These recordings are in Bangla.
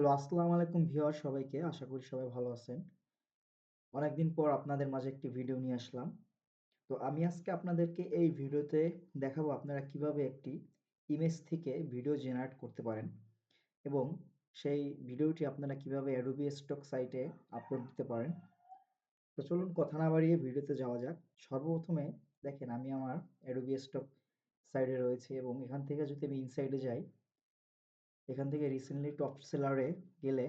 হ্যালো, আসসালামু আলাইকুম ভিউয়ার সবাইকে। আশা করি সবাই ভালো আছেন। অনেকদিন পর আপনাদের মাঝে একটি ভিডিও নিয়ে আসলাম। তো আমি আজকে আপনাদেরকে এই ভিডিওতে দেখাবো আপনারা কীভাবে একটি ইমেজ থেকে ভিডিও জেনারেট করতে পারেন এবং সেই ভিডিওটি আপনারা কীভাবে Adobe স্টক সাইটে আপলোড দিতে পারেন। তো চলুন কথা না বাড়িয়ে ভিডিওতে যাওয়া যাক। সর্বপ্রথমে দেখেন আমি আমার Adobe Stock সাইডে রয়েছি এবং এখান থেকে যদি আমি ইনসাইডে যাই এখান থেকে রিসেন্টলি টপ সেলারে গেলে,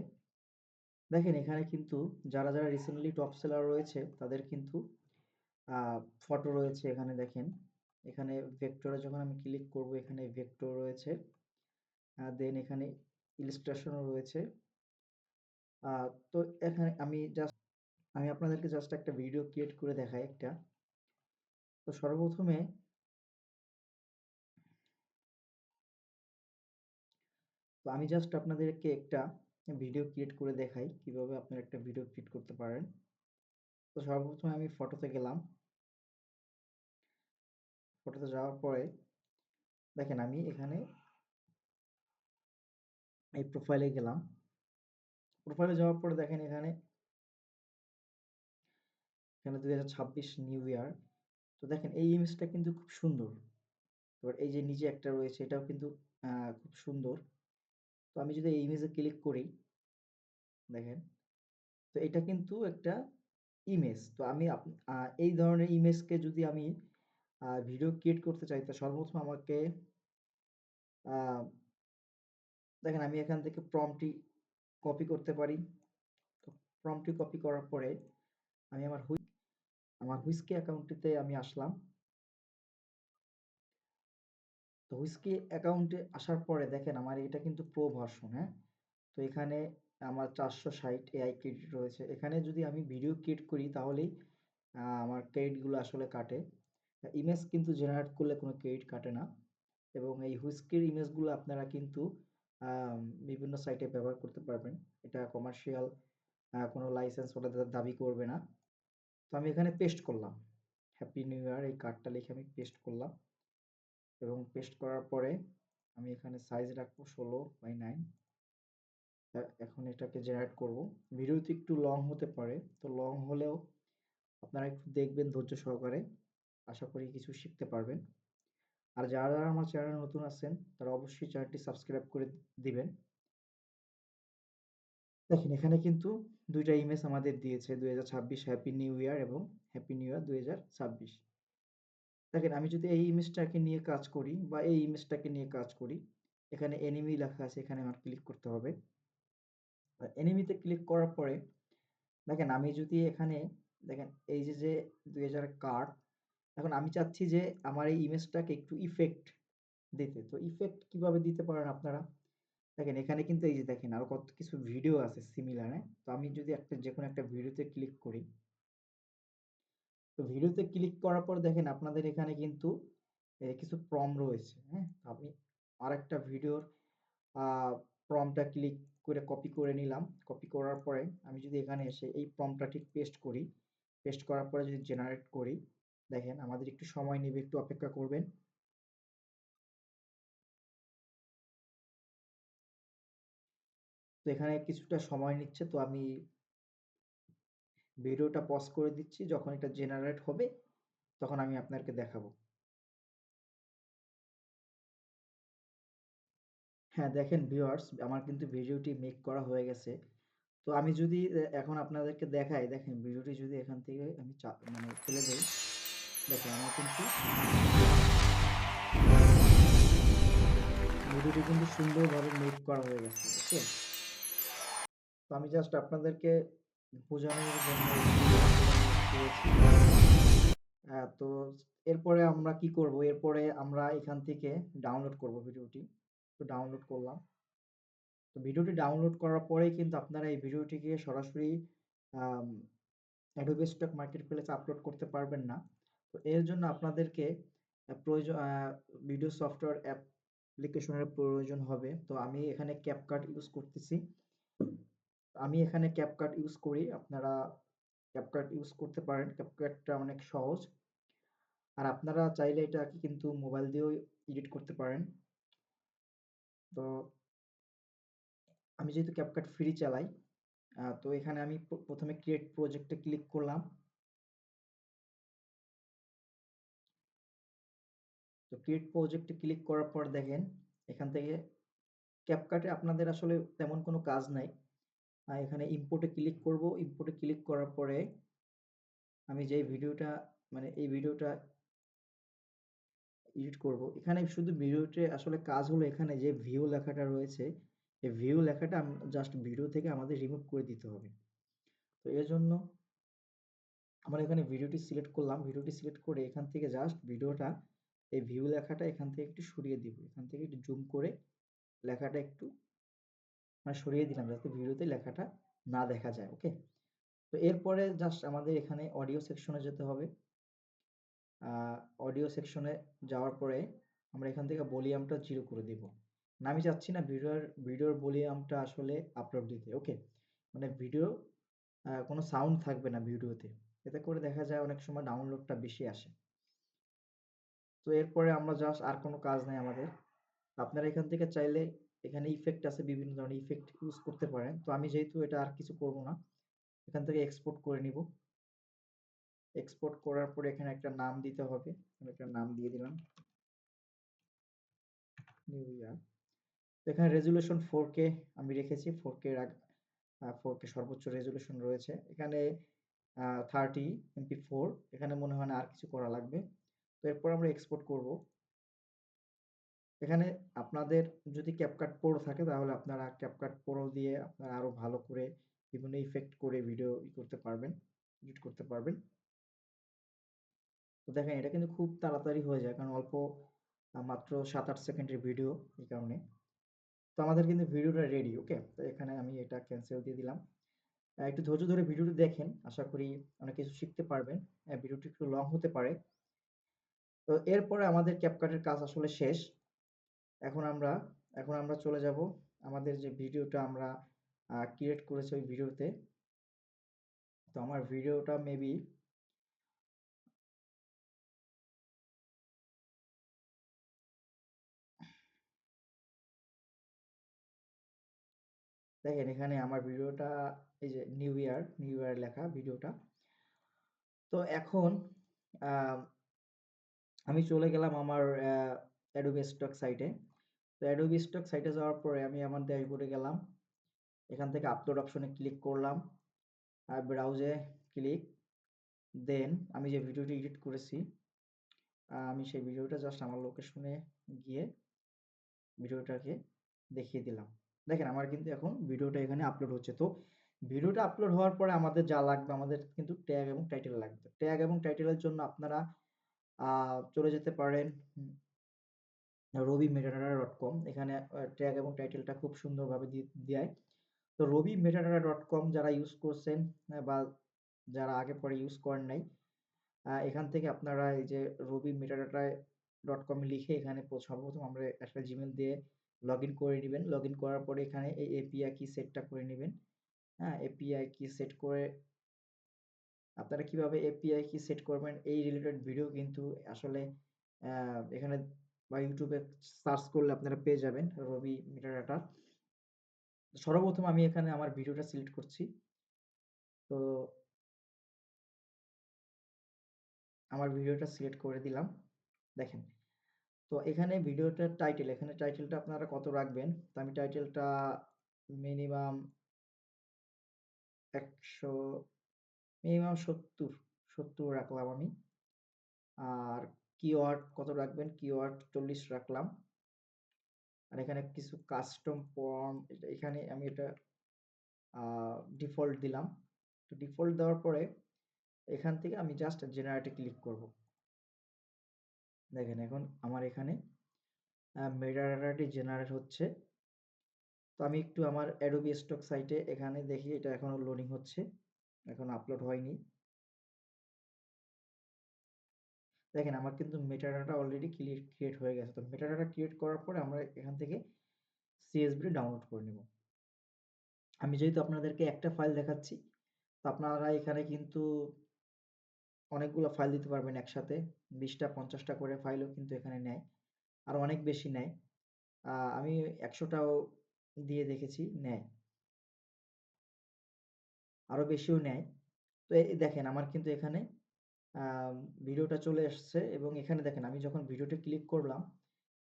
দেখেন এখানে কিন্তু যারা যারা রিসেন্টলি টপ সেলার রয়েছে, তাদের কিন্তু ফটো রয়েছে এখানে দেখেন। এখানে ভেক্টরে যখন আমি ক্লিক করব, এখানে ভেক্টর রয়েছে। দেন এখানে ইলিস্ট্রেশনও রয়েছে। তো এখানে আমি জাস্ট আমি আপনাদেরকে জাস্ট একটা ভিডিও ক্রিয়েট করে দেখাই একটা। তো সর্বপ্রথমে তো আমি জাস্ট আপনাদেরকে একটা ভিডিও ক্রিয়েট করে দেখাই কীভাবে আপনারা একটা ভিডিও ক্রিয়েট করতে পারেন। তো সর্বপ্রথমে আমি ফটোতে গেলাম। ফটোতে যাওয়ার পরে দেখেন আমি এখানে এই প্রোফাইলে গেলাম। প্রোফাইলে যাওয়ার পরে দেখেন এখানে এখানে দুই হাজার ছাব্বিশ নিউ ইয়ার তো দেখেন এই ইমেজটা কিন্তু খুব সুন্দর। এবার এই যে নিচে একটা রয়েছে এটাও কিন্তু খুব সুন্দর। তো আমি যদি এই ইমেজে ক্লিক করি, দেখেন, তো এটা কিন্তু একটা ইমেজ তো আমি এই ধরনের ইমেজকে যদি আমি ভিডিও ক্রিয়েট করতে চাই, তো সর্বপ্রথম আমাকে দেখেন আমি এখান থেকে প্রমটি কপি করতে পারি। প্রমটি কপি করার পরে, আমি আমার হুই আমার হুইস্কি অ্যাকাউন্টটিতে আমি আসলাম। তো হুইস্কি অ্যাকাউন্টে আসার পরে দেখেন আমার এটা কিন্তু প্রো ভার্সন হ্যাঁ? তো এখানে আমার চারশো ষাট এআই ক্রেডিট রয়েছে। এখানে যদি আমি ভিডিও ক্রিয়েট করি তাহলেই আমার ক্রেডিটগুলো আসলে কাটে। ইমেজ কিন্তু জেনারেট করলে কোনো ক্রেডিট কাটে না। এবং এই হুইস্কির ইমেজগুলো আপনারা কিন্তু বিভিন্ন সাইটে ব্যবহার করতে পারবেন। এটা কমার্শিয়াল কোনো লাইসেন্স ওটা দাবি করবে না। তো আমি এখানে পেস্ট করলাম। হ্যাপি নিউ ইয়ার এই কার্ডটা লিখে আমি পেস্ট করলাম। এবং পেস্ট করার পরে আমি এখানে সাইজ রাখব ষোলো বাই নাইন এখন এটাকে জেনারেট করব। ভিডিওটি একটু লং হতে পারে। তো লং হলেও আপনারা একটু দেখবেন ধৈর্য সহকারে। আশা করি কিছু শিখতে পারবেন। আর যারা যারা আমার চ্যানেলে নতুন আছেন, তারা অবশ্যই চ্যানেলটি সাবস্ক্রাইব করে দিবেন। দেখেন, এখানে কিন্তু দুইটা ইমেজ আমাদের দিয়েছে, দুই হাজার ছাব্বিশ হ্যাপি নিউ ইয়ার এবং হ্যাপি নিউ ইয়ার দুই হাজার ছাব্বিশ। দেখেন, আমি যদি এই ইমেজটাকে নিয়ে কাজ করি বা এই ইমেজটাকে নিয়ে কাজ করি, এখানে এনিমি লেখা আছে, এখানে আমার ক্লিক করতে হবে। এনিমিতে ক্লিক করার পরে, দেখেন, আমি যদি এখানে, দেখেন, এই যে যে, দুই হাজার কার্ড এখন আমি চাচ্ছি যে, আমার এই ইমেজটাকে একটু ইফেক্ট দিতে। তো ইফেক্ট কীভাবে দিতে পারেন আপনারা? দেখেন, এখানে কিন্তু এই যে, দেখেন, আরও কত কিছু ভিডিও আছে সিমিলার হ্যাঁ? তো আমি যদি একটা যে কোনো একটা ভিডিওতে ক্লিক করি তো ভিডিওতে ক্লিক করার পর দেখেন আপনাদের এখানে কিন্তু কিছু প্রম রয়েছে হ্যাঁ? আমি আরেকটা ভিডিওর প্রমটা ক্লিক করে কপি করে নিলাম। কপি করার পরে আমি যদি এখানে এসে এই প্রমটা ঠিক পেস্ট করি পেস্ট করার পরে যদি জেনারেট করি, দেখেন আমাদের একটু সময় নেবে, একটু অপেক্ষা করবেন। তো এখানে কিছুটা সময় নিচ্ছে, তো আমি ভিডিওটা পজ করে দিচ্ছি, যখন এটা জেনারেট হবে, তখন আমি আপনাকে দেখাবো। হ্যাঁ দেখেন ভিউয়ার্স আমার কিন্তু ভিডিওটি মেক করা হয়ে গেছে। তো আমি যদি এখন আপনাদেরকে দেখাই, দেখেন ভিডিওটি যদি এখান থেকে আমি মানে ফেলে দেই, দেখেন আমার কিন্তু ভিডিওটি কিন্তু সুন্দরভাবে মেক করা হয়ে গেছে ওকে তো আমি জাস্ট আপনাদেরকে বোঝানোর জন্য হ্যাঁ তো এরপরে আমরা কি করব? এরপরে আমরা এখান থেকে ডাউনলোড করব ভিডিওটি। তো ডাউনলোড করলাম। তো ভিডিওটি ডাউনলোড করার পরেই কিন্তু আপনারা এই ভিডিওটিকে সরাসরি অ্যাডোবি স্টক মার্কেট প্লেসে আপলোড করতে পারবেন না। তো এর জন্য আপনাদেরকে প্রয়োজন ভিডিও সফটওয়্যার অ্যাপ্লিকেশনের প্রয়োজন হবে। তো আমি এখানে ক্যাপকাট ইউজ করতেছি। আমি এখানে ক্যাপকাট ইউজ করি। আপনারা ক্যাপকাট ইউজ করতে পারেন। ক্যাপকাটটা অনেক সহজ। আর আপনারা চাইলে এটা কিন্তু মোবাইল দিয়েও এডিট করতে পারেন। তো আমি যেহেতু ক্যাপকাট ফ্রি চালাই তো এখানে আমি প্রথমে ক্রিয়েট প্রজেক্টে ক্লিক করলাম। তো ক্রিয়েট প্রজেক্টে ক্লিক করার পর দেখেন, এখান থেকে ক্যাপকাটে আপনাদের আসলে তেমন কোনো কাজ নাই। এখানে ইম্পোর্টে ক্লিক করব। ইম্পোর্টে ক্লিক করার পরে আমি যে ভিডিওটা মানে এই ভিডিওটা এডিট করব, এখানে শুধু ভিডিওতে আসলে কাজ হলো এখানে যে ভিউ লেখাটা রয়েছে, এই ভিউ লেখাটা জাস্ট ভিডিও থেকে আমাদের রিমুভ করে দিতে হবে। তো এর জন্য আমরা এখানে ভিডিওটি সিলেক্ট করলাম। ভিডিওটি সিলেক্ট করে এখান থেকে জাস্ট ভিডিওটা এই ভিউ লেখাটা এখান থেকে একটু সরিয়ে দিব। এখান থেকে একটু জুম করে লেখাটা একটু মানে সরিয়ে দিলাম যাতে ভিডিওতে লেখাটা না দেখা যায় ওকে তো এরপরে জাস্ট আমাদের এখানে অডিও সেকশনে যেতে হবে। অডিও সেকশনে যাওয়ার পরে আমরা এখান থেকে ভলিউমটা জিরো করে দিব। না, আমি চাচ্ছি না ভিডিওর ভিডিওর ভলিউমটা আসলে আপলোড দিতে ওকে মানে ভিডিও কোনো সাউন্ড থাকবে না ভিডিওতে এতে করে দেখা যায় অনেক সময় ডাউনলোডটা বেশি আসে। তো এরপরে আমরা জাস্ট আর কোনো কাজ নেই আমাদের। আপনারা এখান থেকে চাইলে এখানে ইফেক্ট আছে, বিভিন্ন ধরনের ইফেক্ট ইউজ করতে পারেন। তো আমি যেহেতু এটা আর কিছু করব না, এখান থেকে এক্সপোর্ট করে নিব। এক্সপোর্ট করার পরে এখানে একটা নাম দিতে হবে। একটা নাম দিয়ে দিলাম। নিউ ইয়ার এখানে রেজুলেশন ফোর কে আমি রেখেছি। ফোর কে ফোর কে সর্বোচ্চ রেজুলেশন রয়েছে। এখানে থার্টি এমপি ফোর এখানে মনে হয় না আর কিছু করা লাগবে। তো এরপর আমরা এক্সপোর্ট করব। এখানে আপনাদের যদি ক্যাপকাট প্রো থাকে, তাহলে আপনারা ক্যাপকাট প্রো দিয়ে আপনারা আরও ভালো করে বিভিন্ন ইফেক্ট করে ভিডিও করতে পারবেন এডিট করতে পারবেন। তো দেখেন, এটা কিন্তু খুব তাড়াতাড়ি হয়ে যায়, কারণ অল্প মাত্র সাত আট সেকেন্ডের ভিডিও এই কারণে। তো আমাদের কিন্তু ভিডিওটা রেডি ওকে তো এখানে আমি এটা ক্যান্সেল দিয়ে দিলাম। একটু ধৈর্য ধরে ভিডিওটি দেখেন, আশা করি অনেক কিছু শিখতে পারবেন। ভিডিওটি একটু লং হতে পারে। তো এরপরে আমাদের ক্যাপকাটের কাজ আসলে শেষ। এখন আমরা এখন আমরা চলে যাব আমাদের যে ভিডিওটা আমরা ক্রিয়েট করেছি ওই ভিডিওতে। তো আমার ভিডিওটা মেবি দেখেন এখানে আমার ভিডিওটা, এই যে নিউ ইয়ার নিউ ইয়ার লেখা ভিডিওটা। তো এখন আমি চলে গেলাম আমার অ্যাডোবি স্টক সাইটে তো অ্যাডোবি স্টক সাইটে যাওয়ার পরে আমি আমার ড্যাশবোর্ডে গেলাম। এখান থেকে আপলোড অপশনে ক্লিক করলাম। আর ব্রাউজে ক্লিক দেন আমি যে ভিডিওটি এডিট করেছি আমি সেই ভিডিওটা জাস্ট আমার লোকেশনে গিয়ে ভিডিওটাকে দেখিয়ে দিলাম। দেখেন আমার কিন্তু এখন ভিডিওটা এখানে আপলোড হচ্ছে। তো ভিডিওটা আপলোড হওয়ার পরে আমাদের যা লাগবে, আমাদের কিন্তু ট্যাগ এবং টাইটেল লাগবে। ট্যাগ এবং টাইটেলের জন্য আপনারা চলে যেতে পারেন। Rabi metadata dot com. এখানে ট্যাগ এবং টাইটেলটা খুব সুন্দরভাবে দেয়। তো রবি মেটাডাটা ডট কম যারা ইউজ করছেন বা যারা আগে পরে ইউজ করেন নাই এখান থেকে আপনারা এই যে রবি মেটাডাটায় ডট কম লিখে এখানে সর্বপ্রথম আমরা একটা জিমেল দিয়ে লগ ইন করে নেবেন। লগ ইন করার পরে এখানে এই এপিআই কি সেটটা করে নেবেন। হ্যাঁ এপিআই কি সেট করে আপনারা কীভাবে এপিআই কি সেট করবেন, এই রিলেটেড ভিডিও কিন্তু আসলে এখানে বা ইউটিউবে সার্চ করলে আপনারা পেয়ে যাবেন রবি মিটার সর্বপ্রথম আমি এখানে আমার ভিডিওটা সিলেক্ট করছি। তো আমার ভিডিওটা সিলেক্ট করে দিলাম। দেখেন, তো এখানে ভিডিওটার টাইটেল এখানে টাইটেলটা আপনারা কত রাখবেন? তো আমি টাইটেলটা মিনিমাম একশো মিনিমাম সত্তর সত্তর রাখলাম আমি। আর কিওয়ার্ড কত রাখবেন? কিওয়ার্ড চল্লিশ রাখলাম। আর এখানে কিছু কাস্টম ফর্ম এখানে আমি এটা ডিফল্ট দিলাম। তো ডিফল্ট দেওয়ার পরে এখান থেকে আমি জাস্ট জেনারেটে ক্লিক করব। দেখেন এখন আমার এখানে মেটাডাটাটি জেনারেট হচ্ছে। তো আমি একটু আমার অ্যাডোবি স্টক সাইটে এখানে দেখি এটা এখনও লোডিং হচ্ছে। এখন আপলোড হয়নি। দেখেন আমার কিন্তু মেটাডাটা অলরেডি ক্রিয়েট হয়ে গেছে। তো মেটাডাটা ক্রিয়েট করার পরে আমরা এখান থেকে সিএসবি ডাউনলোড করে নেব। আমি যেহেতু আপনাদেরকে একটা ফাইল দেখাচ্ছি, তো আপনারা এখানে কিন্তু অনেকগুলো ফাইল দিতে পারবেন একসাথে। বিশটা, পঞ্চাশটা করে ফাইলও কিন্তু এখানে নেয় আর অনেক বেশি নেয়। আমি একশোটাও দিয়ে দেখেছি, নেয়। আরও বেশিও নেয়। তো দেখেন আমার কিন্তু এখানে ভিডিওটা চলে এসছে এবং এখানে দেখেন আমি যখন ভিডিওটি ক্লিক করলাম,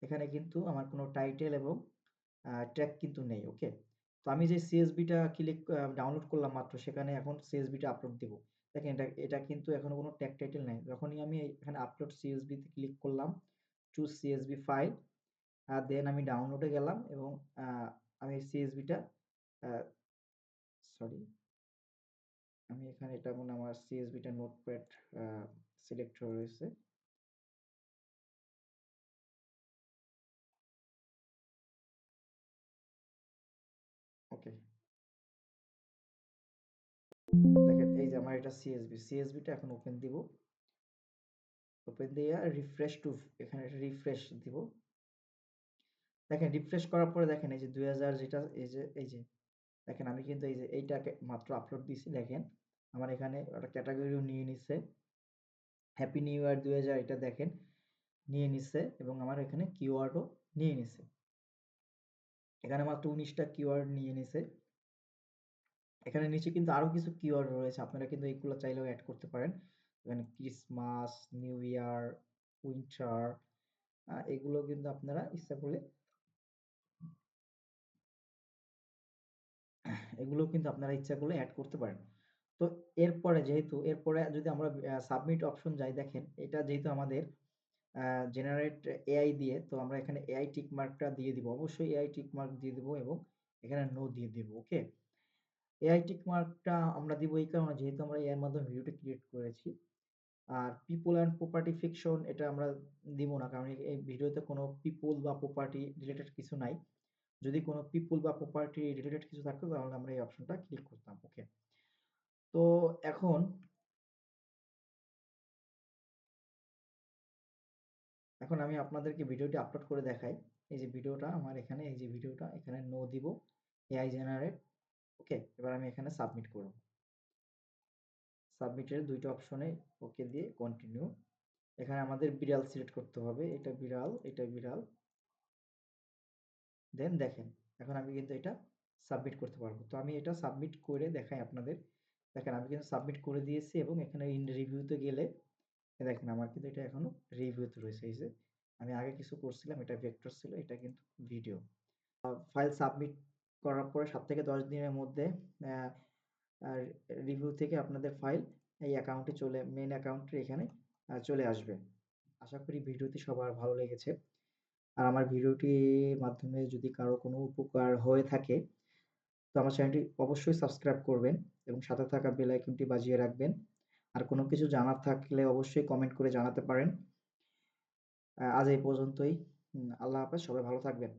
এখানে কিন্তু আমার কোনো টাইটেল এবং ট্যাগ কিন্তু নেই। ওকে? তো আমি যে CSV টা ক্লিক ডাউনলোড করলাম মাত্র সেখানে এখন সিএসবিটা আপলোড দিব। দেখেন এটা এটা কিন্তু এখনও কোনো ট্যাগ টাইটেল নেই যখনই আমি এখানে আপলোড CSV তে ক্লিক করলাম, চুজ CSV ফাইল আর দেন আমি ডাউনলোডে গেলাম এবং আমি CSV টা সরি আমি এখানে এটা মনে আমার CSV টা নোটপ্যাড সিলেক্ট হয়ে রয়েছে। ওকে। দেখেন এই যে আমার এটা CSV, CSV টা এখন ওপেন দিব। ওপেন দিয়া রিফ্রেশ টু এখানে রিফ্রেশ দিব। দেখেন রিফ্রেশ করার পরে দেখেন এই যে ২০০০ যেটা এই যে এই যে দেখেন আমি কিন্তু এই যে এইটাকে মাত্র আপলোড দিয়েছি দেখেন। আমার এখানে একটা ক্যাটেগরিও নিয়ে নিছে। হ্যাপি নিউ ইয়ার ২০০০ এটা দেখেন নিয়ে নিছে এবং আমার এখানে কিওয়ার্ডও নিয়ে নিছে। এখানে মাত্র ১৯ টা কিওয়ার্ড নিয়ে নিছে। এখানে নিচে কিন্তু আরও কিছু কিওয়ার্ড রয়েছে। আপনারা কিন্তু এইগুলো চাইলেও অ্যাড করতে পারেন। এখানে ক্রিসমাস, নিউ ইয়ার, উইন্টার এগুলো কিন্তু আপনারা ইচ্ছা করলে এগুলো কিন্তু আপনারা ইচ্ছা করলে অ্যাড করতে পারেন। তো এরপরে যেহেতু, এরপরে যদি আমরা সাবমিট অপশন যাই, দেখেন এটা যেহেতু আমাদের জেনারেট এআই দিয়ে, তো আমরা এখানে এআই টিক মার্কটা দিয়ে দিব। অবশ্যই এআই টিক মার্ক দিয়ে দিব এবং এখানে নো দিয়ে দিব। ওকে? এআই টিক মার্কটা আমরা দিব এই কারণে যেহেতু আমরা এর মাধ্যমে ভিডিওটা ক্রিয়েট করেছি। আর পিপল অ্যান্ড প্রপার্টি ফিকশন এটা আমরা দিব না। কারণ এই ভিডিওতে কোনো পিপল বা প্রপার্টি রিলেটেড কিছু নাই। যদি কোনো পিপল বা প্রপার্টি রিলেটেড কিছু থাকতো তাহলে আমরা এই অপশনটা ক্লিক করতাম। ওকে? তো এখন এখন আমি আপনাদেরকে ভিডিওটি আপলোড করে দেখাই। এই যে ভিডিওটা আমার এখানে এই যে ভিডিওটা এখানে নো দিব। AI generate okay? এবার আমি এখানে সাবমিট করব। সাবমিটের ২ টা অপশনে ওকে দিয়ে কন্টিনিউ। এখানে আমাদের বিড়াল সিলেক্ট করতে হবে। এটা বিড়াল, এটা বিড়াল। দেন দেখেন। এখন আমি কিন্তু এটা সাবমিট করতে পারব। তো আমি এটা সাবমিট করে দেখাই আপনাদের। দেখেন আমি কিন্তু সাবমিট করে দিয়েছি এবং এখানে ইন রিভিউ তে গেলে দেখেন আমার কিন্তু এটা এখনও রিভিউ তে রয়েছে। এই যে আমি আগে কিছু করছিলাম এটা ভেক্টর ছিল, এটা কিন্তু ভিডিও। ফাইল সাবমিট করার পরে সাত থেকে ১০ দিনের মধ্যে রিভিউ থেকে আপনাদের ফাইল এই অ্যাকাউন্টে চলে মেন অ্যাকাউন্টে এখানে চলে আসবে। আশা করি ভিডিওটি সবার ভালো লেগেছে। আর আমার ভিডিওটির মাধ্যমে যদি কারও কোনো উপকার হয়ে থাকে তো আমার চ্যানেলটি অবশ্যই সাবস্ক্রাইব করবেন এবং সাথে থাকা বেল আইকনটি বাজিয়ে রাখবেন। আর কোনো কিছু জানার থাকলে অবশ্যই কমেন্ট করে জানাতে পারেন। আজ এই পর্যন্তই। আল্লাহ হাফেজ। সবাই ভালো থাকবেন।